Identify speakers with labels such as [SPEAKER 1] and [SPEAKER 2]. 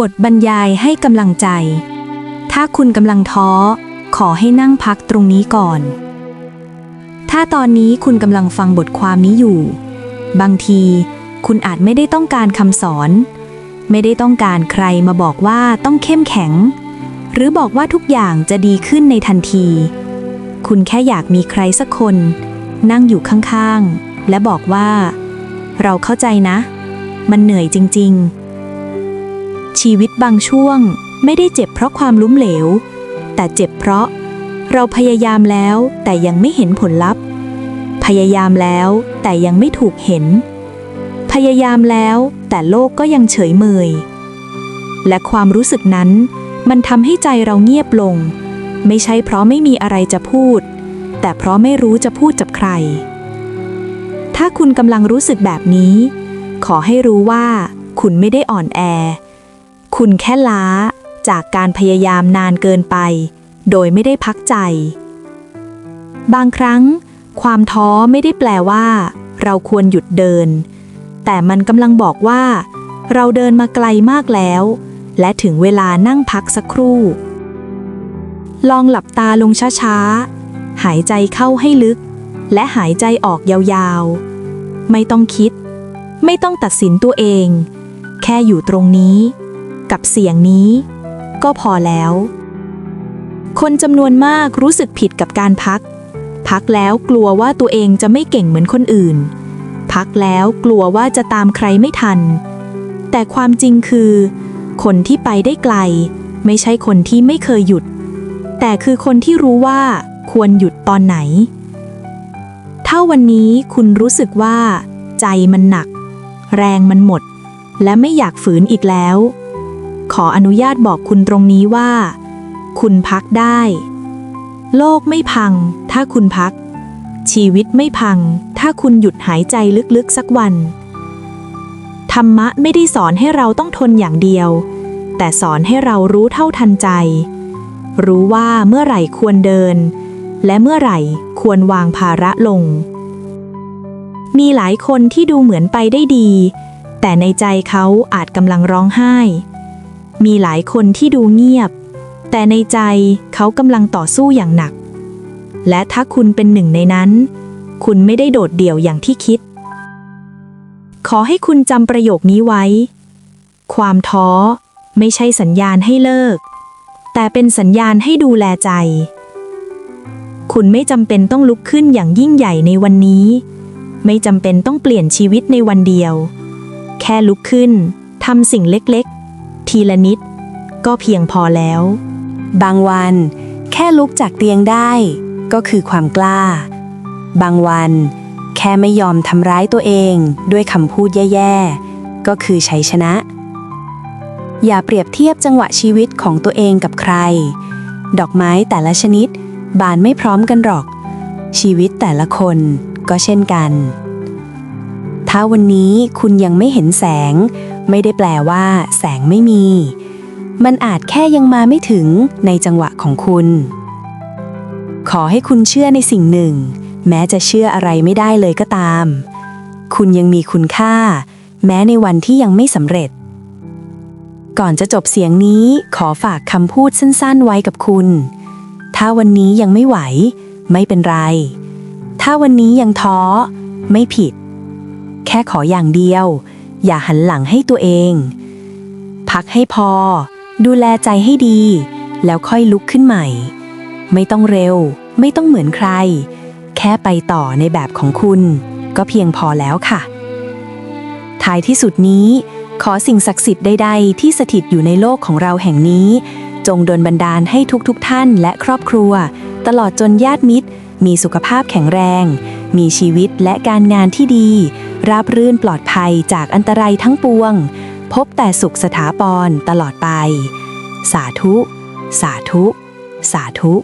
[SPEAKER 1] บทบรรยายให้กำลังใจ ถ้าคุณกำลังท้อ ขอให้นั่งพักตรงนี้ก่อน ถ้าตอนนี้คุณกำลังฟังบทความนี้อยู่ บางทีคุณอาจไม่ได้ต้องการคำสอน ไม่ได้ต้องการใครมาบอกว่าต้องเข้มแข็ง หรือบอกว่าทุกอย่างจะดีขึ้นในทันที คุณแค่อยากมีใครสักคน นั่งอยู่ข้างๆ และบอกว่า เราเข้าใจนะ มันเหนื่อยจริง ๆ ชีวิตบางช่วงไม่ได้เจ็บเพราะความล้มเหลว แต่เจ็บเพราะ เราพยายามแล้วแต่ยังไม่เห็นผลลัพธ์ พยายามแล้วแต่ยังไม่ถูกเห็น พยายามแล้วแต่โลกก็ยังเฉยเมย และความรู้สึกนั้น มันทำให้ใจเราเงียบลง ไม่ใช่เพราะไม่มีอะไรจะพูด แต่เพราะไม่รู้จะพูดกับใคร ถ้าคุณกำลังรู้สึกแบบนี้ ขอให้รู้ว่าคุณไม่ได้อ่อนแอ คุณแค่ล้าจากการพยายามนานเกินไป โดยไม่ได้พักใจ บางครั้ง ความท้อไม่ได้แปลว่า เราควรหยุดเดิน แต่มันกำลังบอกว่า เราเดินมาไกลมากแล้ว และถึงเวลานั่งพักสักครู่ ลองหลับตาลงช้าๆ หายใจเข้าให้ลึก และหายใจออกยาวๆ ไม่ต้องคิด ไม่ต้องตัดสินตัวเอง แค่อยู่ตรงนี้ กับเสียงนี้ ก็พอแล้ว คนจำนวนมากรู้สึกผิดกับการพัก พักแล้วกลัวว่าตัวเองจะไม่เก่งเหมือนคนอื่น พักแล้วกลัวว่าจะตามใครไม่ทัน แต่ความจริงคือ คนที่ไปได้ไกล ไม่ใช่คนที่ไม่เคยหยุด แต่คือคนที่รู้ว่าควรหยุดตอนไหน ถ้าวันนี้คุณรู้สึกว่า ใจมันหนัก แรงมันหมด และไม่อยากฝืนอีกแล้ว ขออนุญาตบอกคุณตรงนี้ว่า คุณพักได้ โลกไม่พัง ถ้าคุณพัก ชีวิตไม่พัง ถ้าคุณหยุดหายใจลึกๆสักวัน ธรรมะไม่ได้สอนให้เราต้องทนอย่างเดียว แต่สอนให้เรารู้เท่าทันใจ รู้ว่าเมื่อไหร่ควรเดิน และเมื่อไหร่ควรวางภาระลง มีหลายคนที่ดูเหมือนไปได้ดี แต่ในใจเขาอาจกำลังร้องไห้ มีหลายคนที่ดูเงียบ แต่ในใจเขากำลังต่อสู้อย่างหนัก และถ้าคุณเป็นหนึ่งในนั้น คุณไม่ได้โดดเดี่ยวอย่างที่คิด ขอให้คุณจำประโยคนี้ไว้ ความท้อไม่ใช่สัญญาณให้เลิก แต่เป็นสัญญาณให้ดูแลใจ คุณไม่จำเป็นต้องลุกขึ้นอย่างยิ่งใหญ่ในวันนี้ ไม่จำเป็นต้องเปลี่ยนชีวิตในวันเดียว แค่ลุกขึ้นทำสิ่งเล็กๆ ทีละนิด ก็เพียงพอแล้ว
[SPEAKER 2] บางวัน แค่ลุกจากเตียงได้ก็คือความกล้า บางวัน แค่ไม่ยอมทำร้ายตัวเองด้วยคำพูดแย่ๆ ก็คือชัยชนะ อย่าเปรียบเทียบจังหวะชีวิตของตัวเองกับใคร ดอกไม้แต่ละชนิด บานไม่พร้อมกันหรอก ชีวิตแต่ละคนก็เช่นกัน ถ้าวันนี้คุณยังไม่เห็นแสง ไม่ได้แปลว่าแสงไม่มี มันอาจแค่ยังมาไม่ถึงในจังหวะของคุณ ขอให้คุณเชื่อในสิ่งหนึ่ง แม้จะเชื่ออะไรไม่ได้เลยก็ตาม คุณยังมีคุณค่า แม้ในวันที่ยังไม่สำเร็จ ก่อนจะจบเสียงนี้ขอฝากคำพูดสั้นๆไว้กับคุณ ถ้าวันนี้ยังไม่ไหว ไม่เป็นไร ถ้าวันนี้ยังท้อ ไม่ผิด แค่ขออย่างเดียว อย่าหันหลังให้ตัวเอง พักให้พอ ดูแลใจให้ดี แล้วค่อยลุกขึ้นใหม่ ไม่ต้องเร็ว ไม่ต้องเหมือนใคร แค่ไปต่อในแบบของคุณ ก็เพียงพอแล้วค่ะ ท้ายที่สุดนี้ ขอสิ่งศักดิ์สิทธิ์ใดๆ ที่สถิตอยู่ในโลกของเราแห่งนี้ จงดลบันดาลให้ทุกๆทท่านและครอบครัว ตลอดจนญาติมิตร มีสุขภาพแข็งแรง มีชีวิตและการงานที่ดี ราบรื่นปลอดภัยจากอันตรายทั้งปวง พบแต่สุขสถาปรตลอดไป สาธุ สาธุ สาธุ